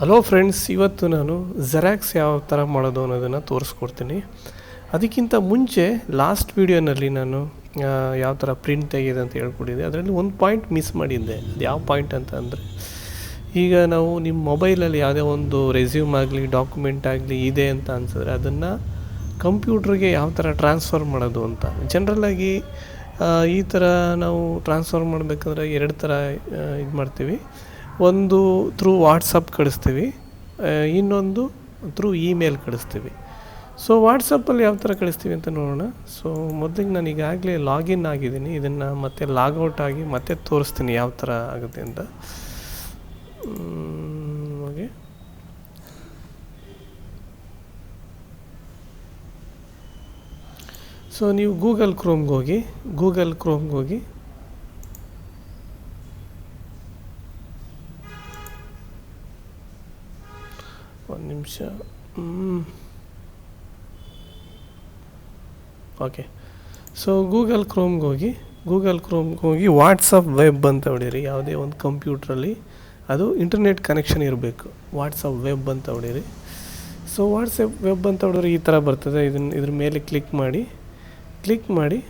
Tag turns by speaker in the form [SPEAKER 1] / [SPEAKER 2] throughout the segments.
[SPEAKER 1] Hello friends ಇವತ್ತು ನಾನು xerox ಯಾವ ಥರ ಮಾಡೋದು ಅನ್ನೋದನ್ನು ತೋರಿಸ್ಕೊಡ್ತೀನಿ. ಅದಕ್ಕಿಂತ ಮುಂಚೆ ಲಾಸ್ಟ್ ವೀಡಿಯೋನಲ್ಲಿ ನಾನು ಯಾವ ಥರ ಪ್ರಿಂಟ್ ತೆಗೆಯೋದು ಅಂತ ಹೇಳ್ಕೊಟ್ಟಿದ್ದೆ. ಅದರಲ್ಲಿ ಒಂದು ಪಾಯಿಂಟ್ ಮಿಸ್ ಮಾಡಿದ್ದೆ. ಅದು ಯಾವ ಪಾಯಿಂಟ್ ಅಂತ ಅಂದರೆ, ಈಗ ನಾವು ನಿಮ್ಮ ಮೊಬೈಲಲ್ಲಿ ಯಾವುದೇ ಒಂದು ರೆಸ್ಯೂಮ್ ಆಗಲಿ ಡಾಕ್ಯುಮೆಂಟ್ ಆಗಲಿ ಇದೆ ಅಂತ ಅನ್ಸಿದ್ರೆ ಅದನ್ನು ಕಂಪ್ಯೂಟ್ರಿಗೆ ಯಾವ ಥರ ಟ್ರಾನ್ಸ್ಫರ್ ಮಾಡೋದು ಅಂತ. ಜನರಲಾಗಿ ಈ ಥರ ನಾವು ಟ್ರಾನ್ಸ್ಫರ್ ಮಾಡಬೇಕಂದ್ರೆ ಎರಡು ಥರ ಇದು ಮಾಡ್ತೀವಿ. ಒಂದು ಥ್ರೂ ವಾಟ್ಸಪ್ ಕಳಿಸ್ತೀವಿ ಇನ್ನೊಂದು ಥ್ರೂ ಇಮೇಲ್ ಕಳಿಸ್ತೀವಿ. ಸೊ ವಾಟ್ಸಪ್ಪಲ್ಲಿ ಯಾವ ಥರ ಕಳಿಸ್ತೀವಿ ಅಂತ ನೋಡೋಣ. ಸೊ ಮೊದಲಿಗೆ ನಾನು ಈಗಾಗಲೇ ಲಾಗಿನ್ ಆಗಿದ್ದೀನಿ. ಇದನ್ನು ಮತ್ತೆ ಲಾಗೌಟ್ ಆಗಿ ಮತ್ತೆ ತೋರಿಸ್ತೀನಿ ಯಾವ ಥರ ಆಗುತ್ತೆ ಅಂತ. ಓಕೆ ಸೊ ನೀವು ಗೂಗಲ್ ಕ್ರೋಮ್ಗೆ ಹೋಗಿ ಗೂಗಲ್ ಕ್ರೋಮ್ಗೆ ಹೋಗಿ ಒಂದು ನಿಮಿಷ. ಓಕೆ ಸೊ ಗೂಗಲ್ ಕ್ರೋಮ್ಗೆ ಹೋಗಿ ಗೂಗಲ್ ಕ್ರೋಮ್ಗೆ ಹೋಗಿ ವಾಟ್ಸಪ್ ವೆಬ್ ಅಂತ ಹೊಡೀರಿ. ಯಾವುದೇ ಒಂದು ಕಂಪ್ಯೂಟ್ರಲ್ಲಿ ಅದು ಇಂಟರ್ನೆಟ್ ಕನೆಕ್ಷನ್ ಇರಬೇಕು. ವಾಟ್ಸಪ್ ವೆಬ್ ಅಂತ ಹೊಡೀರಿ. ಸೊ ವಾಟ್ಸಪ್ ವೆಬ್ ಅಂತ ಹೊಡೆದ್ರೆ ಈ ಥರ ಬರ್ತದೆ. ಇದನ್ನು ಇದ್ರ ಮೇಲೆ ಕ್ಲಿಕ್ ಮಾಡಿ ಕ್ಲಿಕ್ ಮಾಡಿ.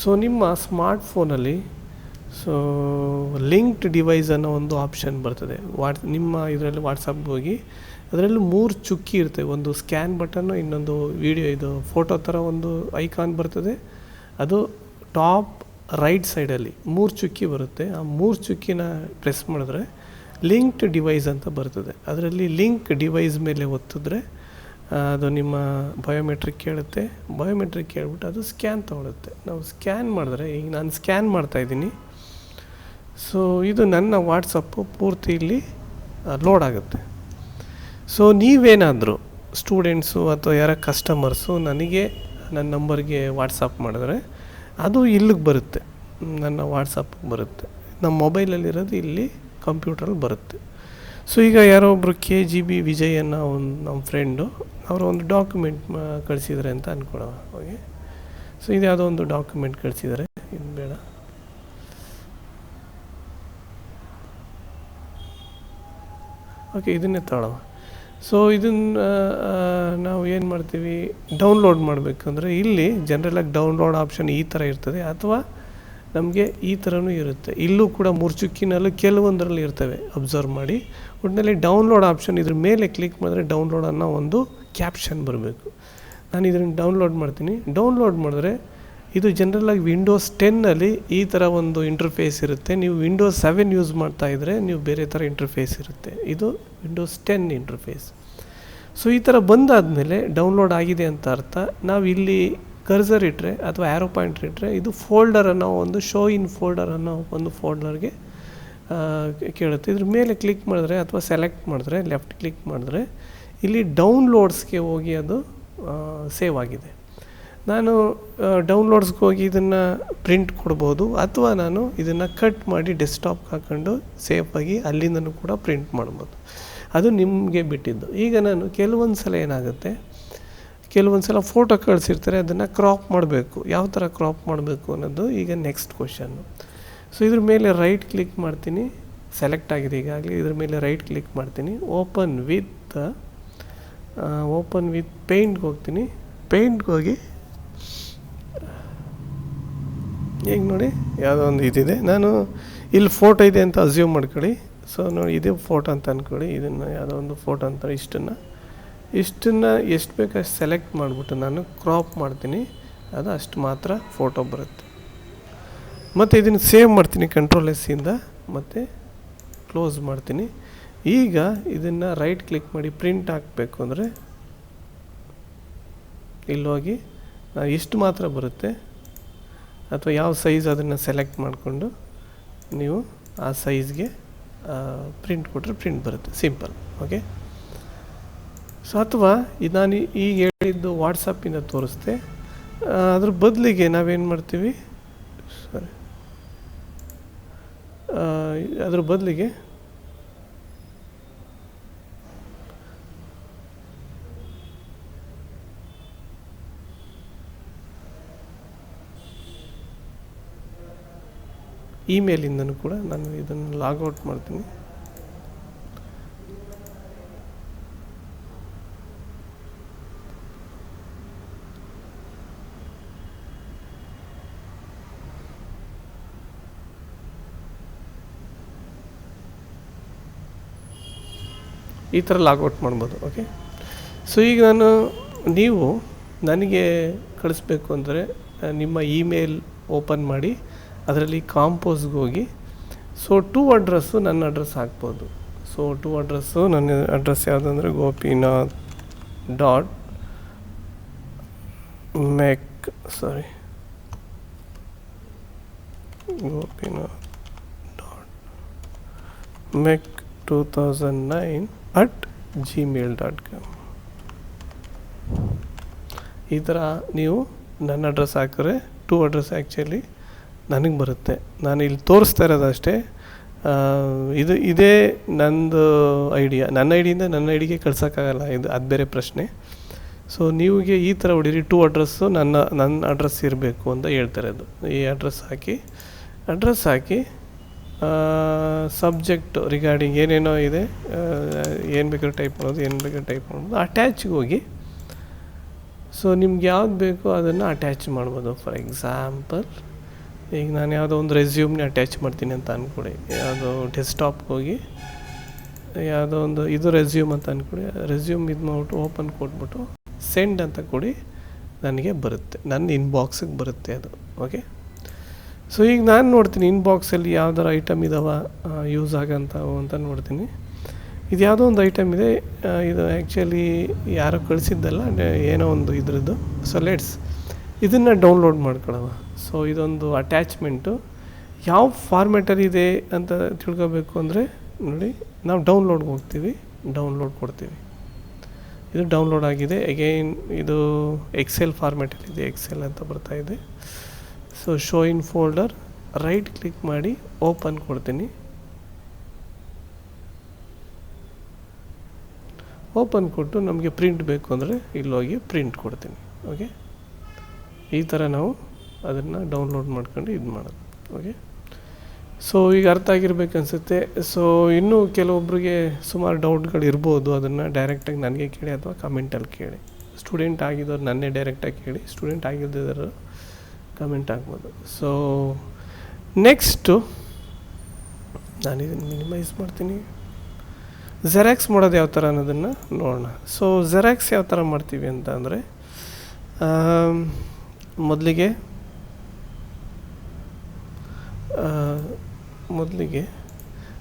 [SPEAKER 1] ಸೊ ನಿಮ್ಮ ಸ್ಮಾರ್ಟ್ ಫೋನಲ್ಲಿ ಸೊ ಲಿಂಕ್ಡ್ ಡಿವೈಸ್ ಅನ್ನೋ ಒಂದು ಆಪ್ಷನ್ ಬರ್ತದೆ. ವಾಟ್ ನಿಮ್ಮ ಇದರಲ್ಲಿ ವಾಟ್ಸಪ್ಗೆ ಹೋಗಿ, ಅದರಲ್ಲಿ ಮೂರು ಚುಕ್ಕಿ ಇರ್ತವೆ ಒಂದು ಸ್ಕ್ಯಾನ್ ಬಟನ್ನು ಇನ್ನೊಂದು ವಿಡಿಯೋ ಇದು ಫೋಟೋ ಥರ ಒಂದು ಐಕಾನ್ ಬರ್ತದೆ. ಅದು ಟಾಪ್ ರೈಟ್ ಸೈಡಲ್ಲಿ ಮೂರು ಚುಕ್ಕಿ ಬರುತ್ತೆ. ಆ ಮೂರು ಚುಕ್ಕಿನ ಪ್ರೆಸ್ ಮಾಡಿದ್ರೆ ಲಿಂಕ್ಡ್ ಡಿವೈಸ್ ಅಂತ ಬರ್ತದೆ. ಅದರಲ್ಲಿ ಲಿಂಕ್ ಡಿವೈಸ್ ಮೇಲೆ ಒತ್ತಿದ್ರೆ ಅದು ನಿಮ್ಮ ಬಯೋಮೆಟ್ರಿಕ್ ಕೇಳುತ್ತೆ. ಬಯೋಮೆಟ್ರಿಕ್ ಕೇಳ್ಬಿಟ್ಟು ಅದು ಸ್ಕ್ಯಾನ್ ತೊಗೊಳುತ್ತೆ. ನಾವು ಸ್ಕ್ಯಾನ್ ಮಾಡಿದ್ರೆ, ಈಗ ನಾನು ಸ್ಕ್ಯಾನ್ ಮಾಡ್ತಾಯಿದ್ದೀನಿ ಸೊ ಇದು ನನ್ನ ವಾಟ್ಸಪ್ಪು ಪೂರ್ತಿ ಇಲ್ಲಿ ಲೋಡ್ ಆಗುತ್ತೆ. ಸೊ ನೀವೇನಾದರೂ ಸ್ಟೂಡೆಂಟ್ಸು ಅಥವಾ ಯಾರ ಕಸ್ಟಮರ್ಸು ನನಗೆ ನನ್ನ ನಂಬರ್ಗೆ ವಾಟ್ಸಪ್ ಮಾಡಿದ್ರೆ, ಅದು ಇಲ್ಲಿಗೆ ಬರುತ್ತೆ. ನನ್ನ ವಾಟ್ಸಪ್ಗೆ ಬರುತ್ತೆ. ನಮ್ಮ ಮೊಬೈಲಲ್ಲಿರೋದು ಇಲ್ಲಿ ಕಂಪ್ಯೂಟ್ರಲ್ಲಿ ಬರುತ್ತೆ. ಸೊ ಈಗ ಯಾರೋ ಒಬ್ಬರು ಕೆ ಜಿ ಬಿ ವಿಜಯ್ ಒಂದು ನಮ್ಮ ಫ್ರೆಂಡು ಅವರು ಒಂದು ಡಾಕ್ಯುಮೆಂಟ್ ಕಳಿಸಿದ್ದಾರೆ ಅಂತ ಅಂದ್ಕೊಳವ ಓಕೆ ಸೊ ಇದು ಯಾವುದೋ ಒಂದು ಡಾಕ್ಯುಮೆಂಟ್ ಕಳಿಸಿದ್ದಾರೆ ಇದು ಬೇಡ ಓಕೆ, ಇದನ್ನೇ ತಗೊಳ್ಳವ ಸೊ ಇದನ್ನು ನಾವು ಏನು ಮಾಡ್ತೀವಿ? ಡೌನ್ಲೋಡ್ ಮಾಡಬೇಕಂದ್ರೆ ಇಲ್ಲಿ ಜನರಲಾಗಿ ಡೌನ್ಲೋಡ್ ಆಪ್ಷನ್ ಈ ಥರ ಇರ್ತದೆ, ಅಥವಾ ನಮಗೆ ಈ ಥರನೂ ಇರುತ್ತೆ. ಇಲ್ಲೂ ಕೂಡ ಮುರ್ಚುಕ್ಕಿನಲ್ಲೂ ಕೆಲವೊಂದರಲ್ಲಿ ಇರ್ತವೆ. ಅಬ್ಸರ್ವ್ ಮಾಡಿ. ಒಟ್ಟಿನಲ್ಲಿ ಡೌನ್ಲೋಡ್ ಆಪ್ಷನ್ ಇದ್ರ ಮೇಲೆ ಕ್ಲಿಕ್ ಮಾಡಿದ್ರೆ ಡೌನ್ಲೋಡ್ ಅನ್ನೋ ಒಂದು ಕ್ಯಾಪ್ಷನ್ ಬರಬೇಕು. ನಾನು ಇದನ್ನು ಡೌನ್ಲೋಡ್ ಮಾಡ್ತೀನಿ. ಡೌನ್ಲೋಡ್ ಮಾಡಿದ್ರೆ ಇದು ಜನರಲಾಗಿ ವಿಂಡೋಸ್ ಟೆನ್ನಲ್ಲಿ ಈ ಥರ ಒಂದು ಇಂಟರ್ಫೇಸ್ ಇರುತ್ತೆ. ನೀವು ವಿಂಡೋಸ್ ಸೆವೆನ್ ಯೂಸ್ ಮಾಡ್ತಾ ಇದ್ದರೆ ನೀವು ಬೇರೆ ಥರ ಇಂಟರ್ಫೇಸ್ ಇರುತ್ತೆ. ಇದು ವಿಂಡೋಸ್ ಟೆನ್ ಇಂಟರ್ಫೇಸ್ ಸೊ ಈ ಥರ ಬಂದಾದಮೇಲೆ ಡೌನ್ಲೋಡ್ ಆಗಿದೆ ಅಂತ ಅರ್ಥ. ನಾವು ಇಲ್ಲಿ ಕರ್ಸರ್ ಇಟ್ಟರೆ ಅಥವಾ ಆ್ಯರೋ ಪಾಯಿಂಟ್ ಇಟ್ಟರೆ ಇದು ಫೋಲ್ಡರ್ ಅನ್ನೋ ಒಂದು ಶೋ ಇನ್ ಫೋಲ್ಡರ್ ಅನ್ನೋ ಒಂದು ಫೋಲ್ಡರ್ಗೆ ಕೇಳುತ್ತೆ. ಇದ್ರ ಮೇಲೆ ಕ್ಲಿಕ್ ಮಾಡಿದ್ರೆ ಅಥವಾ ಸೆಲೆಕ್ಟ್ ಮಾಡಿದ್ರೆ ಲೆಫ್ಟ್ ಕ್ಲಿಕ್ ಮಾಡಿದ್ರೆ ಇಲ್ಲಿ ಡೌನ್ಲೋಡ್ಸ್ಗೆ ಹೋಗಿ ಅದು ಸೇವ್ ಆಗಿದೆ. ನಾನು ಡೌನ್ಲೋಡ್ಸ್ಗೆ ಹೋಗಿ ಇದನ್ನು ಪ್ರಿಂಟ್ ಕೊಡ್ಬೋದು, ಅಥವಾ ನಾನು ಇದನ್ನು ಕಟ್ ಮಾಡಿ ಡೆಸ್ಕ್ಟಾಪ್ಗೆ ಹಾಕ್ಕೊಂಡು ಸೇಫಾಗಿ ಅಲ್ಲಿಂದನೂ ಕೂಡ ಪ್ರಿಂಟ್ ಮಾಡ್ಬೋದು. ಅದು ನಿಮಗೆ ಬಿಟ್ಟಿದ್ದು. ಈಗ ನಾನು ಕೆಲವೊಂದು ಸಲ ಏನಾಗುತ್ತೆ, ಕೆಲವೊಂದು ಸಲ ಫೋಟೋ ಕಳಿಸಿರ್ತಾರೆ ಅದನ್ನು ಕ್ರಾಪ್ ಮಾಡಬೇಕು. ಯಾವ ಥರ ಕ್ರಾಪ್ ಮಾಡಬೇಕು ಅನ್ನೋದು ಈಗ ನೆಕ್ಸ್ಟ್ ಕ್ವಶನ್ನು ಸೊ ಇದ್ರ ಮೇಲೆ ರೈಟ್ ಕ್ಲಿಕ್ ಮಾಡ್ತೀನಿ. ಸೆಲೆಕ್ಟ್ ಆಗಿದೆ ಈಗಾಗಲೇ. ಇದ್ರ ಮೇಲೆ ರೈಟ್ ಕ್ಲಿಕ್ ಮಾಡ್ತೀನಿ. ಓಪನ್ ವಿತ್ ಓಪನ್ ವಿತ್ ಪೇಂಟ್ಗೆ ಹೋಗ್ತೀನಿ. ಪೇಂಟ್ಗೆ ಹೋಗಿ ಈಗ ನೋಡಿ, ಯಾವುದೋ ಒಂದು ಇದಿದೆ. ನಾನು ಇಲ್ಲಿ ಫೋಟೋ ಇದೆ ಅಂತ ಅಸ್ಯೂಮ್ ಮಾಡ್ಕೊಳ್ಳಿ. ಸೊ ನೋಡಿ, ಇದೇ ಫೋಟೋ ಅಂತ ಅಂದ್ಕೊಳ್ಳಿ ಇದನ್ನು ಯಾವುದೋ ಒಂದು ಫೋಟೋ ಅಂತ ಇಷ್ಟನ್ನು. ಇಷ್ಟನ್ನು ಎಷ್ಟು ಬೇಕು ಸೆಲೆಕ್ಟ್ ಮಾಡಿಬಿಟ್ಟು ನಾನು ಕ್ರಾಪ್ ಮಾಡ್ತೀನಿ. ಅದು ಅಷ್ಟು ಮಾತ್ರ ಫೋಟೋ ಬರುತ್ತೆ. ಮತ್ತು ಇದನ್ನು ಸೇವ್ ಮಾಡ್ತೀನಿ ಕಂಟ್ರೋಲ್ ಎಸ್ಸಿಂದ ಮತ್ತು ಕ್ಲೋಸ್ ಮಾಡ್ತೀನಿ. ಈಗ ಇದನ್ನು ರೈಟ್ ಕ್ಲಿಕ್ ಮಾಡಿ ಪ್ರಿಂಟ್ ಹಾಕಬೇಕು ಅಂದರೆ, ಇಲ್ಲೋಗಿ ಎಷ್ಟು ಮಾತ್ರ ಬರುತ್ತೆ. ಅಥವಾ ಯಾವ ಸೈಜ್ ಅದನ್ನು ಸೆಲೆಕ್ಟ್ ಮಾಡಿಕೊಂಡು ನೀವು ಆ ಸೈಜ್ಗೆ ಪ್ರಿಂಟ್ ಕೊಟ್ಟರೆ ಪ್ರಿಂಟ್ ಬರುತ್ತೆ. ಸಿಂಪಲ್ ಓಕೆ ಸೊ ಅಥವಾ ಇದು ನಾನು ಈಗ ಹೇಳಿದ್ದು ವಾಟ್ಸಪ್ಪಿಂದ ತೋರಿಸ್ದೆ. ಅದ್ರ ಬದಲಿಗೆ ನಾವೇನು ಮಾಡ್ತೀವಿ? ಸಾರಿ ಅದ್ರ ಬದಲಿಗೆ ಇಮೇಲಿಂದನೂ ಕೂಡ ನಾನು ಇದನ್ನು ಲಾಗೌಟ್ ಮಾಡ್ತೀನಿ. ಈ ಥರ ಲಾಗೌಟ್ ಮಾಡ್ಬೋದು, ಓಕೆ? ಸೊ, ಈಗ ನಾನು, ನೀವು ನನಗೆ ಕಳಿಸ್ಬೇಕು ಅಂದರೆ, ನಿಮ್ಮ ಇಮೇಲ್ ಓಪನ್ ಮಾಡಿ ಅದರಲ್ಲಿ ಕಾಂಪೋಸ್ಗೆ ಹೋಗಿ ಸೊ ಟೂ ಅಡ್ರೆಸ್ಸು ನನ್ನ ಅಡ್ರೆಸ್ ಹಾಕ್ಬೋದು. ಸೊ ಟೂ ಅಡ್ರೆಸ್ಸು ನನ್ನ address ಯಾವುದಂದರೆ Gopinath dot mech sorry Gopinath dot mech two thousand nine at Gmail dot com ಈ ಥರ ನೀವು ನನ್ನ ಅಡ್ರೆಸ್ ಹಾಕಿದ್ರೆ ಟೂ ಅಡ್ರೆಸ್ ಆ್ಯಕ್ಚುಲಿ ನನಗೆ ಬರುತ್ತೆ. ನಾನು ಇಲ್ಲಿ ತೋರಿಸ್ತಾ ಇರೋದು ಅಷ್ಟೇ. ಇದು ಇದೇ ನಂದು ಐಡಿಯಾ ನನ್ನ ಐಡಿಯಿಂದ ನನ್ನ ಐಡಿಗೆ ಕಳ್ಸೋಕ್ಕಾಗಲ್ಲ. ಇದು ಅದು ಬೇರೆ ಪ್ರಶ್ನೆ. ಸೊ ನೀವಿಗೆ ಈ ಥರ ಹೊಡೀರಿ. ಟೂ ಅಡ್ರೆಸ್ಸು ನನ್ನ ನನ್ನ ಅಡ್ರೆಸ್ ಇರಬೇಕು ಅಂತ ಹೇಳ್ತಾರೆ ಅದು ಈ ಅಡ್ರೆಸ್ ಹಾಕಿ ಅಡ್ರೆಸ್ ಹಾಕಿ ಸಬ್ಜೆಕ್ಟ್ ರಿಗಾರ್ಡಿಂಗ್ ಏನೇನೋ ಇದೆ ಏನು ಬೇಕಾದ್ರೂ ಟೈಪ್ ಮಾಡೋದು, ಏನು ಬೇಕಾದ್ರೂ ಟೈಪ್ ಮಾಡೋದು ಅಟ್ಯಾಚ್ಗೆ ಹೋಗಿ. ಸೊ ನಿಮ್ಗೆ ಯಾವ್ದು ಬೇಕೋ ಅದನ್ನು ಅಟ್ಯಾಚ್ ಮಾಡ್ಬೋದು. ಫಾರ್ ಎಕ್ಸಾಂಪಲ್ ಈಗ ನಾನು ಯಾವುದೋ ಒಂದು ರೆಸ್ಯೂಮ್ನ ಅಟ್ಯಾಚ್ ಮಾಡ್ತೀನಿ ಅಂತ ಅಂದ್ಕೊಡಿ ಯಾವುದೋ ಡೆಸ್ಕ್ಟಾಪ್ಗೆ ಹೋಗಿ, ಯಾವುದೋ ಒಂದು ಇದು ರೆಸ್ಯೂಮ್ ಅಂತ ಅಂದ್ಕೊಡಿ ರೆಸ್ಯೂಮ್ ಇದು ಮಾಡಿಬಿಟ್ಟು ಓಪನ್ ಕೊಟ್ಬಿಟ್ಟು ಸೆಂಡ್ ಅಂತ ಕೊಡಿ, ನನಗೆ ಬರುತ್ತೆ. ನನ್ನ ಇನ್ಬಾಕ್ಸಿಗೆ ಬರುತ್ತೆ ಅದು. ಓಕೆ ಸೊ ಈಗ ನಾನು ನೋಡ್ತೀನಿ ಇನ್ಬಾಕ್ಸಲ್ಲಿ ಯಾವ್ದಾರ ಐಟಮ್ ಇದಾವ ಯೂಸ್ ಆಗೋಂಥವು ಅಂತ ನೋಡ್ತೀನಿ. ಇದು ಯಾವುದೋ ಒಂದು ಐಟಮ್ ಇದೆ ಇದು ಆ್ಯಕ್ಚುಲಿ ಯಾರೋ ಕಳಿಸಿದ್ದಲ್ಲ, ಏನೋ ಒಂದು ಇದ್ರದ್ದು. ಸೊ ಲೆಟ್ಸ್ ಇದನ್ನು ಡೌನ್ಲೋಡ್ ಮಾಡ್ಕೊಳ್ಳೋವ ಸೊ ಇದೊಂದು ಅಟ್ಯಾಚ್ಮೆಂಟು ಯಾವ ಫಾರ್ಮ್ಯಾಟಲ್ಲಿ ಇದೆ ಅಂತ ತಿಳ್ಕೋಬೇಕು ಅಂದರೆ, ನೋಡಿ, ನಾವು ಡೌನ್ಲೋಡ್ಗೆ ಹೋಗ್ತೀವಿ. ಡೌನ್ಲೋಡ್ ಕೊಡ್ತೀವಿ. ಇದು ಡೌನ್ಲೋಡ್ ಆಗಿದೆ. ಅಗೈನ್ ಇದು ಎಕ್ಸೆಲ್ ಫಾರ್ಮ್ಯಾಟಲ್ಲಿದೆ ಎಕ್ಸೆಲ್ ಅಂತ ಬರ್ತಾ ಇದೆ. So show in folder right click ಮಾಡಿ ಓಪನ್ ಕೊಡ್ತೀನಿ. ಓಪನ್ ಕೊಟ್ಟು ನಮಗೆ ಪ್ರಿಂಟ್ ಬೇಕು ಅಂದರೆ ಇಲ್ಲೋಗಿ ಪ್ರಿಂಟ್ ಕೊಡ್ತೀನಿ. ಓಕೆ ಈ ಥರ ನಾವು ಅದನ್ನು ಡೌನ್ಲೋಡ್ ಮಾಡ್ಕೊಂಡು ಇದು ಮಾಡೋದು. ಓಕೆ ಸೊ ಈಗ ಅರ್ಥ ಆಗಿರ್ಬೇಕು ಅನಿಸುತ್ತೆ ಸೊ ಇನ್ನೂ ಕೆಲವೊಬ್ಬರಿಗೆ ಸುಮಾರು ಡೌಟ್ಗಳು ಇರ್ಬೋದು. ಅದನ್ನು ಡೈರೆಕ್ಟಾಗಿ ನನಗೆ ಕೇಳಿ ಅಥವಾ ಕಮೆಂಟಲ್ಲಿ ಕೇಳಿ. ಸ್ಟೂಡೆಂಟ್ ಆಗಿದ್ದವ್ರು ನನ್ನೇ ಡೈರೆಕ್ಟಾಗಿ ಕೇಳಿ. ಸ್ಟೂಡೆಂಟ್ ಆಗಿದ್ದರು ಕಮೆಂಟ್ ಆಗ್ಬೋದು ಸೊ ನೆಕ್ಸ್ಟು ನಾನು ಇದನ್ನು ಮಿನಿಮೈಸ್ ಮಾಡ್ತೀನಿ. ಜೆರಾಕ್ಸ್ ಮಾಡೋದು ಯಾವ ಥರ ಅನ್ನೋದನ್ನು ನೋಡೋಣ. ಸೊ ಜೆರಾಕ್ಸ್ ಯಾವ ಥರ ಮಾಡ್ತೀವಿ ಅಂತ ಅಂದರೆ ಮೊದಲಿಗೆ ಮೊದಲಿಗೆ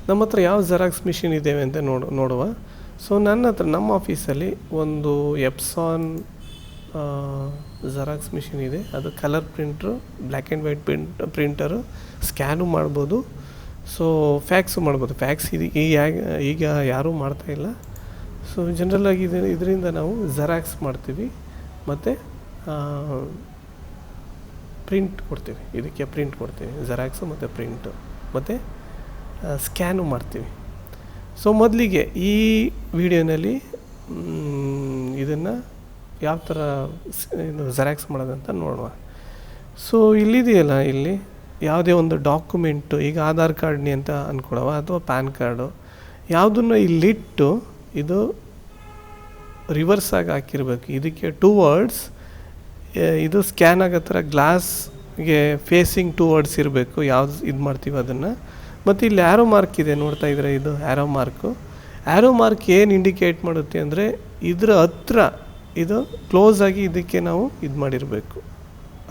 [SPEAKER 1] ನಮ್ಮ ಹತ್ರ ಯಾವ ಜೆರಾಕ್ಸ್ ಮಿಷಿನ್ ಇದ್ದೇವೆ ಅಂತ ನೋಡು, ನೋಡುವ. ಸೊ ನನ್ನ ಹತ್ರ, ನಮ್ಮ ಆಫೀಸಲ್ಲಿ ಒಂದು ಎಪ್ಸಾನ್ ಜೆರಾಕ್ಸ್ ಮಿಷಿನ್ ಇದೆ. ಅದು colour printer black and white print printer scan ಮಾಡ್ಬೋದು. ಸೊ ಫ್ಯಾಕ್ಸು ಮಾಡ್ಬೋದು. ಫ್ಯಾಕ್ಸ್ ಇದು ಈಗ ಈಗ ಯಾರೂ ಮಾಡ್ತಾ ಇಲ್ಲ. ಸೊ ಜನರಲಾಗಿ ಇದು, ಇದರಿಂದ ನಾವು ಜೆರಾಕ್ಸ್ ಮಾಡ್ತೀವಿ. ಮತ್ತು ಪ್ರಿಂಟ್ ಕೊಡ್ತೀವಿ. ಇದಕ್ಕೆ ಪ್ರಿಂಟ್ ಕೊಡ್ತೀವಿ. ಜೆರಾಕ್ಸು ಮತ್ತು ಪ್ರಿಂಟು ಮತ್ತು ಸ್ಕ್ಯಾನು ಮಾಡ್ತೀವಿ. ಸೊ ಮೊದಲಿಗೆ ಈ ವಿಡಿಯೋನಲ್ಲಿ ಇದನ್ನು ಯಾವ ಥರ ಇದು ಜೆರಾಕ್ಸ್ ಮಾಡೋದಂತ ನೋಡುವ. ಸೊ ಇಲ್ಲಿದೆಯಲ್ಲ ಇಲ್ಲಿ ಯಾವುದೇ ಒಂದು ಡಾಕ್ಯುಮೆಂಟು, ಈಗ ಆಧಾರ್ ಕಾರ್ಡ್ನಿ ಅಂತ ಅಂದ್ಕೊಳವ ಅಥವಾ ಪ್ಯಾನ್ ಕಾರ್ಡು, ಯಾವುದನ್ನು ಇಲ್ಲಿಟ್ಟು ಇದು ರಿವರ್ಸ್ ಆಗಿ ಹಾಕಿರ್ಬೇಕು. ಇದಕ್ಕೆ ಟೂ ವರ್ಡ್ಸ್ ಇದು ಸ್ಕ್ಯಾನ್ ಆಗೋ ಥರ ಗ್ಲಾಸ್ಗೆ ಫೇಸಿಂಗ್ ಟೂ ವರ್ಡ್ಸ್ ಇರಬೇಕು, ಯಾವ್ದು ಇದು ಮಾಡ್ತೀವಿ ಅದನ್ನು. ಮತ್ತು ಇಲ್ಲಿ ಆ್ಯರೋ ಮಾರ್ಕ್ ಇದೆ, ನೋಡ್ತಾ ಇದ್ರೆ ಇದು ಆ್ಯರೋ ಮಾರ್ಕು ಆ್ಯರೋ ಮಾರ್ಕ್ ಏನು ಇಂಡಿಕೇಟ್ ಮಾಡುತ್ತೆ ಅಂದರೆ, ಇದರ ಹತ್ರ ಇದು ಕ್ಲೋಸ್ ಆಗಿ ಇದಕ್ಕೆ ನಾವು ಇದು ಮಾಡಿರಬೇಕು.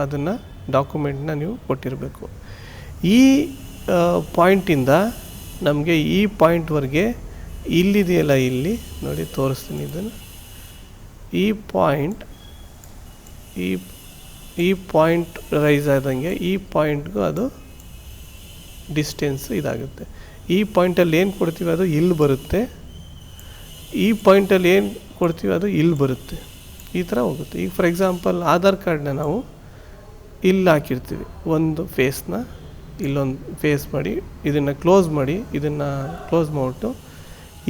[SPEAKER 1] ಅದನ್ನು ಡಾಕ್ಯುಮೆಂಟ್ನ ನೀವು ಕೊಟ್ಟಿರಬೇಕು. ಈ ಪಾಯಿಂಟಿಂದ ನಮಗೆ ಈ ಪಾಯಿಂಟ್ವರೆಗೆ ಇಲ್ಲಿದೆಯಲ್ಲ ಇಲ್ಲಿ, ನೋಡಿ ತೋರಿಸ್ತೀನಿ ಇದನ್ನು. ಈ ಪಾಯಿಂಟ್ ಈ ಈ ಪಾಯಿಂಟ್ ರೈಸ್ ಆದಂಗೆ ಈ ಪಾಯಿಂಟ್ಗೂ ಅದು ಡಿಸ್ಟೆನ್ಸ್ ಇದಾಗುತ್ತೆ. ಈ ಪಾಯಿಂಟಲ್ಲಿ ಏನು ಕೊಡ್ತೀವಿ ಅದು ಇಲ್ಲಿ ಬರುತ್ತೆ. ಈ ಪಾಯಿಂಟಲ್ಲಿ ಏನು ಕೊಡ್ತೀವಿ ಅದು ಇಲ್ಲಿ ಬರುತ್ತೆ. ಈ ಥರ ಹೋಗುತ್ತೆ. ಈಗ ಫಾರ್ ಎಕ್ಸಾಂಪಲ್ ಆಧಾರ್ ಕಾರ್ಡ್ನ ನಾವು ಇಲ್ಲಿ ಹಾಕಿರ್ತೀವಿ. ಒಂದು ಫೇಸ್ನ ಇಲ್ಲೊಂದು ಫೇಸ್ ಮಾಡಿ, ಇದನ್ನು ಕ್ಲೋಸ್ ಮಾಡಿ, ಇದನ್ನು ಕ್ಲೋಸ್ ಮಾಡಿಬಿಟ್ಟು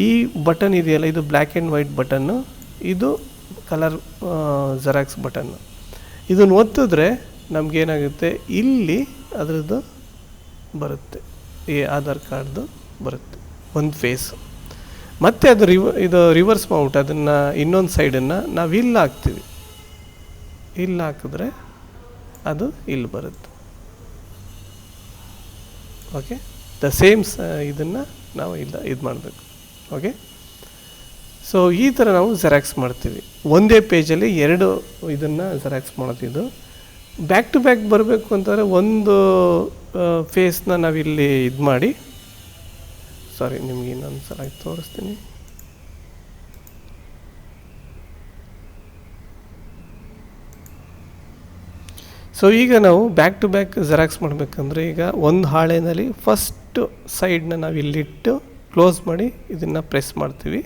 [SPEAKER 1] ಈ ಬಟನ್ ಇದೆಯಲ್ಲ, ಇದು ಬ್ಲ್ಯಾಕ್ ಆ್ಯಂಡ್ ವೈಟ್ ಬಟನ್ನು ಇದು ಕಲರ್ ಜೆರಾಕ್ಸ್ ಬಟನ್ನು ಇದನ್ನು ಒತ್ತಿದ್ರೆ ನಮಗೇನಾಗುತ್ತೆ? ಇಲ್ಲಿ ಅದರದ್ದು ಬರುತ್ತೆ. ಈ ಆಧಾರ್ ಕಾರ್ಡ್ದು ಬರುತ್ತೆ. ಒಂದು ಫೇಸ್ ಮತ್ತು ಅದು ರಿವ, ಇದು ರಿವರ್ಸ್ ಮಾಡ್ಬಿಟ್ಟು ಅದನ್ನು ಇನ್ನೊಂದು ಸೈಡನ್ನು ನಾವು ಇಲ್ಲಿ ಹಾಕ್ತೀವಿ. ಇಲ್ಲಿ ಹಾಕಿದ್ರೆ ಅದು ಇಲ್ಲಿ ಬರುತ್ತೆ. ಓಕೆ ದ ಸೇಮ್ ಸ, ಇದನ್ನು ನಾವು ಇಲ್ಲ ಇದು ಮಾಡಬೇಕು ಓಕೆ ಸೊ ಈ ಥರ ನಾವು ಜೆರಾಕ್ಸ್ ಮಾಡ್ತೀವಿ. ಒಂದೇ ಪೇಜಲ್ಲಿ ಎರಡು ಇದನ್ನು ಜೆರಾಕ್ಸ್ ಮಾಡೋದಿದು ಬ್ಯಾಕ್ ಟು ಬ್ಯಾಕ್ ಬರಬೇಕು ಅಂತಂದರೆ ಒಂದು ಫೇಸ್ನ ನಾವಿಲ್ಲಿ ಇದು ಮಾಡಿ. ಸಾರಿ ನಿಮ್ಗೆ ಇನ್ನೊಂದು ಸಲ ತೋರಿಸ್ತೀನಿ. ಸೊ ಈಗ ನಾವು ಬ್ಯಾಕ್ ಟು ಬ್ಯಾಕ್ ಜೆರಾಕ್ಸ್ ಮಾಡಬೇಕಂದ್ರೆ ಈಗ ಒಂದು ಹಾಳೆಯಲ್ಲಿ ಫಸ್ಟು ಸೈಡ್ನ ನಾವು ಇಲ್ಲಿಟ್ಟು ಕ್ಲೋಸ್ ಮಾಡಿ ಇದನ್ನು ಪ್ರೆಸ್ ಮಾಡ್ತೀವಿ.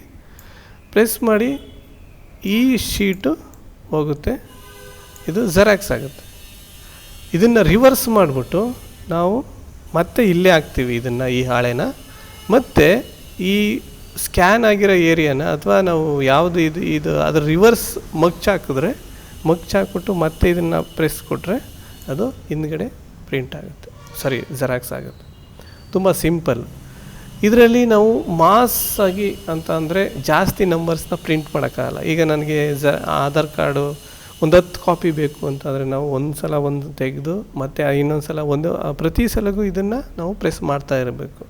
[SPEAKER 1] ಪ್ರೆಸ್ ಮಾಡಿ ಈ ಶೀಟು ಹೋಗುತ್ತೆ. ಇದು ಜೆರಾಕ್ಸ್ ಆಗುತ್ತೆ. ಇದನ್ನು ರಿವರ್ಸ್ ಮಾಡಿಬಿಟ್ಟು ನಾವು ಮತ್ತೆ ಇಲ್ಲೇ ಹಾಕ್ತೀವಿ ಇದನ್ನು ಈ ಹಾಳೆನ. ಮತ್ತು ಈ ಸ್ಕ್ಯಾನ್ ಆಗಿರೋ ಏರಿಯಾನ ಅಥವಾ ನಾವು ಯಾವುದು ಇದು ಇದು ಅದ್ರ ರಿವರ್ಸ್ ಮಗ್ಚಾಕಿದ್ರೆ ಹಾಕಿದ್ರೆ, ಮಗ್ಚ್ ಹಾಕ್ಬಿಟ್ಟು ಮತ್ತೆ ಇದನ್ನು ಪ್ರೆಸ್ ಕೊಟ್ಟರೆ ಅದು ಹಿಂದ್ಗಡೆ ಪ್ರಿಂಟ್ ಆಗುತ್ತೆ. ಸಾರಿ ಜೆರಾಕ್ಸ್ ಆಗುತ್ತೆ. ತುಂಬ ಸಿಂಪಲ್ ಇದರಲ್ಲಿ ನಾವು ಮಾಸ್ ಆಗಿ ಅಂತ ಅಂದರೆ ಜಾಸ್ತಿ ನಂಬರ್ಸ್ನ ಪ್ರಿಂಟ್ ಮಾಡೋಕ್ಕಾಗಲ್ಲ. ಈಗ ನನಗೆ ಜ, ಆಧಾರ್ ಕಾರ್ಡು ಒಂದು ಹತ್ತು ಕಾಪಿ ಬೇಕು ಅಂತಂದರೆ ನಾವು ಒಂದು ಸಲ ಒಂದು ತೆಗೆದು ಮತ್ತು ಇನ್ನೊಂದು ಸಲ ಒಂದು ಪ್ರತಿ ಸಲಗೂ ಇದನ್ನು ನಾವು ಪ್ರೆಸ್ ಮಾಡ್ತಾ ಇರಬೇಕು.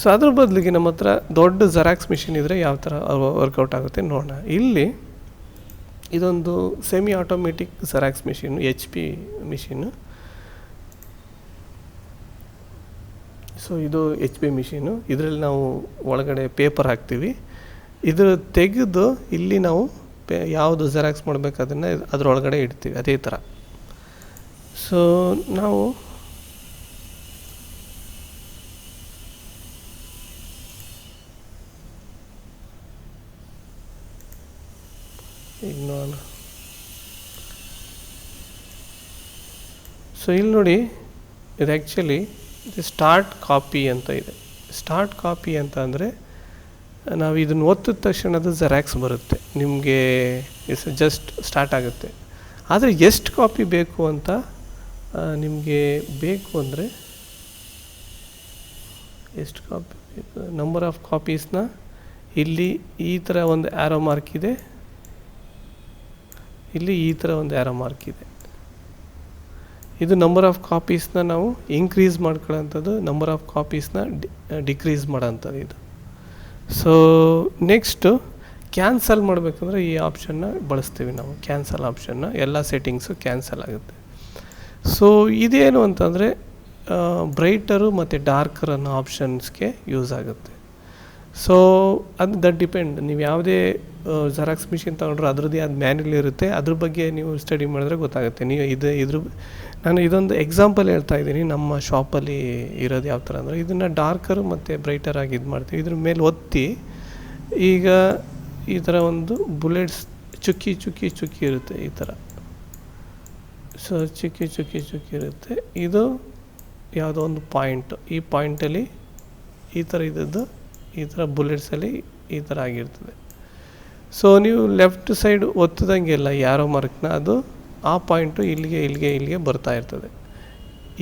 [SPEAKER 1] ಸೊ ಅದ್ರ ಬದಲಿಗೆ ನಮ್ಮ ಹತ್ರ ದೊಡ್ಡ ಜೆರಾಕ್ಸ್ ಮಿಷಿನ್ ಇದ್ದರೆ ಯಾವ ಥರ ವರ್ಕೌಟ್ ಆಗುತ್ತೆ ನೋಡೋಣ. ಇಲ್ಲಿ ಇದೊಂದು semi automatic xerox machine H P machine so ಇದು ಎಚ್ ಪಿ ಮಿಷಿನು ಇದರಲ್ಲಿ ನಾವು ಒಳಗಡೆ ಪೇಪರ್ ಹಾಕ್ತೀವಿ. ಇದು ತೆಗೆದು ಇಲ್ಲಿ ನಾವು ಪೇ, ಯಾವುದು ಜೆರಾಕ್ಸ್ ಮಾಡಬೇಕು ಅದನ್ನು ಅದರೊಳಗಡೆ ಇಡ್ತೀವಿ, ಅದೇ ಥರ ಸೊ ನಾವು ಸೊ ಇಲ್ಲಿ ನೋಡಿ, ಇದು ಆ್ಯಕ್ಚುಲಿ ಇದು ಸ್ಟಾರ್ಟ್ ಕಾಪಿ ಅಂತ ಇದೆ. ಸ್ಟಾರ್ಟ್ ಕಾಪಿ ಅಂತ ಅಂದರೆ, ನಾವು ಇದನ್ನು ಒತ್ತಿದ ತಕ್ಷಣ ಅದು ಜೆರಾಕ್ಸ್ ಬರುತ್ತೆ. ನಿಮಗೆ ಇಸ್ ಜಸ್ಟ್ ಸ್ಟಾರ್ಟ್ ಆಗುತ್ತೆ. ಆದರೆ ಎಷ್ಟು ಕಾಪಿ ಬೇಕು ಅಂತ ನಿಮಗೆ ಬೇಕು ಅಂದರೆ, ಎಷ್ಟು ಕಾಪಿ ಬೇಕು? ನಂಬರ್ ಆಫ್ ಕಾಪೀಸ್ನ ಇಲ್ಲಿ ಈ ಥರ ಒಂದು ಆ್ಯರೋ ಮಾರ್ಕ್ ಇದೆ. ಇಲ್ಲಿ ಈ ಥರ ಒಂದು ಆ್ಯರೋ ಮಾರ್ಕ್ ಇದೆ. ಇದು ನಂಬರ್ ಆಫ್ ಕಾಪೀಸ್ನ ನಾವು ಇನ್ಕ್ರೀಸ್ ಮಾಡ್ಕೊಳ್ಳೋಂಥದ್ದು ನಂಬರ್ ಆಫ್ ಕಾಪೀಸ್ನ ಡಿಕ್ರೀಸ್ ಮಾಡೋಂಥದ್ದು ಇದು. ಸೊ ನೆಕ್ಸ್ಟು ಕ್ಯಾನ್ಸಲ್ ಮಾಡಬೇಕಂದ್ರೆ ಈ ಆಪ್ಷನ್ನ ಬಳಸ್ತೀವಿ ನಾವು. ಕ್ಯಾನ್ಸಲ್ ಆಪ್ಷನ್ನ ಎಲ್ಲ ಸೆಟ್ಟಿಂಗ್ಸು ಕ್ಯಾನ್ಸಲ್ ಆಗುತ್ತೆ. ಸೊ ಇದೇನು ಅಂತಂದರೆ ಬ್ರೈಟರು ಮತ್ತು ಡಾರ್ಕರ್ ಅನ್ನೋ ಆಪ್ಷನ್ಸ್ಗೆ ಯೂಸ್ ಆಗುತ್ತೆ. ಸೊ ಅದು ದಟ್ ಡಿಪೆಂಡ್ ನೀವು ಯಾವುದೇ ಜೆರಾಕ್ಸ್ ಮಿಷಿನ್ ತೊಗೊಂಡ್ರೆ ಅದರದ್ದೇ ಅದು ಮ್ಯಾನ್ಯಲ್ ಇರುತ್ತೆ. ಅದ್ರ ಬಗ್ಗೆ ನೀವು ಸ್ಟಡಿ ಮಾಡಿದ್ರೆ ಗೊತ್ತಾಗುತ್ತೆ. ನೀವು ಇದು, ಇದ್ರ, ನಾನು ಇದೊಂದು ಎಕ್ಸಾಂಪಲ್ ಹೇಳ್ತಾ ಇದ್ದೀನಿ. ನಮ್ಮ ಶಾಪಲ್ಲಿ ಇರೋದು ಯಾವ ಥರ ಅಂದರೆ, ಇದನ್ನು ಡಾರ್ಕರ್ ಮತ್ತು ಬ್ರೈಟರ್ ಆಗಿ ಇದು ಮಾಡ್ತೀವಿ. ಇದ್ರ ಮೇಲೆ ಒತ್ತಿ, ಈಗ ಈ ಥರ ಒಂದು ಬುಲೆಟ್ಸ್ ಚುಕ್ಕಿ ಚುಕ್ಕಿ ಚುಕ್ಕಿ ಇರುತ್ತೆ ಈ ಥರ ಸೊ ಚುಕ್ಕಿ ಚುಕ್ಕಿ ಚುಕ್ಕಿ ಇರುತ್ತೆ. ಇದು ಯಾವುದೋ ಒಂದು ಪಾಯಿಂಟ್ ಈ ಪಾಯಿಂಟಲ್ಲಿ ಈ ಥರ ಇದ್ದದ್ದು ಈ ಥರ ಬುಲೆಟ್ಸಲ್ಲಿ ಈ ಥರ ಆಗಿರ್ತದೆ. ಸೊ ನೀವು ಲೆಫ್ಟ್ ಸೈಡ್ ಒತ್ತದಂಗೆಲ್ಲ ಯಾರೋ ಮಾರ್ಕ್ನ ಅದು ಆ ಪಾಯಿಂಟು ಇಲ್ಲಿಗೆ ಇಲ್ಲಿಗೆ ಇಲ್ಲಿಗೆ ಬರ್ತಾ ಇರ್ತದೆ.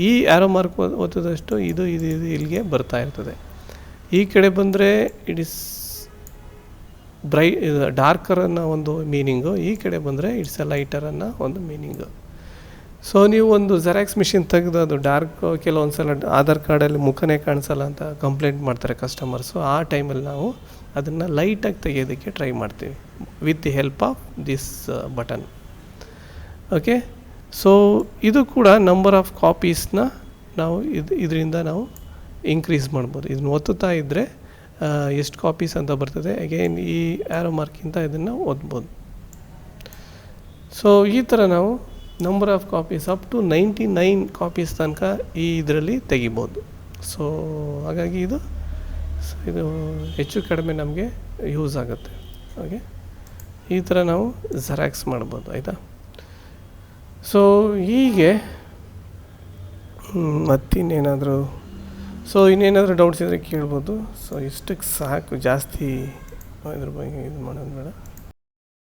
[SPEAKER 1] ಈ ಯಾರೋ ಮಾರ್ಕ್ ಒತ್ತದಷ್ಟು ಇದು ಇದು ಇದು ಇಲ್ಲಿಗೆ ಬರ್ತಾ ಇರ್ತದೆ. ಈ ಕಡೆ ಬಂದರೆ ಇಟ್ ಇಸ್ ಬ್ರೈ ಡಾರ್ಕರ್ ಅನ್ನೋ ಒಂದು ಮೀನಿಂಗು ಈ ಕಡೆ ಬಂದರೆ ಇಟ್ಸ್ ಎ ಲೈಟರ್ ಅನ್ನೋ ಒಂದು ಮೀನಿಂಗು ಸೊ ನೀವು ಒಂದು ಜೆರಾಕ್ಸ್ ಮಿಷಿನ್ ತೆಗೆದು ಅದು ಡಾರ್ಕ್ ಕೆಲವೊಂದು ಸಲ ಆಧಾರ್ ಕಾರ್ಡಲ್ಲಿ ಮುಖನೇ ಕಾಣಿಸಲ್ಲ ಅಂತ ಕಂಪ್ಲೇಂಟ್ ಮಾಡ್ತಾರೆ ಕಸ್ಟಮರ್ಸು ಆ ಟೈಮಲ್ಲಿ ನಾವು ಅದನ್ನು ಲೈಟಾಗಿ ತೆಗೆಯೋದಕ್ಕೆ ಟ್ರೈ ಮಾಡ್ತೀವಿ with the help of this button okay so ಇದು ಕೂಡ ನಂಬರ್ ಆಫ್ ಕಾಪೀಸ್ನ ನಾವು ಇದು, ಇದರಿಂದ ನಾವು ಇನ್ಕ್ರೀಸ್ ಮಾಡ್ಬೋದು. ಇದನ್ನು ಒತ್ತುತ್ತಾ ಇದ್ದರೆ ಎಷ್ಟು ಕಾಪೀಸ್ ಅಂತ ಬರ್ತದೆ. ಅಗೇನ್ ಈ ಆ್ಯರೋ ಮಾರ್ಕಿಂತ ಇದನ್ನು ಓದ್ಬೋದು. ಸೊ ಈ ಥರ ನಾವು number of copies up to ninety nine copies ತನಕ ಈ ಇದರಲ್ಲಿ ತೆಗಿಬೋದು. ಸೊ ಹಾಗಾಗಿ ಇದು ಇದು ಹೆಚ್ಚು ಕಡಿಮೆ ನಮಗೆ ಯೂಸ್ ಆಗುತ್ತೆ. ಓಕೆ ಈ ಥರ ನಾವು ಜೆರಾಕ್ಸ್ ಮಾಡ್ಬೋದು, ಆಯಿತಾ? ಸೊ ಹೀಗೆ ಮತ್ತಿನ್ನೇನಾದರೂ ಸೊ ಇನ್ನೇನಾದರೂ ಡೌಟ್ಸ್ ಇದ್ದರೆ ಕೇಳ್ಬೋದು. ಸೊ ಇಷ್ಟಕ್ಕೆ ಸಾಕು. ಜಾಸ್ತಿ ಇದ್ರ ಬಗ್ಗೆ ಇದು ಮಾಡೋದು ಬೇಡ.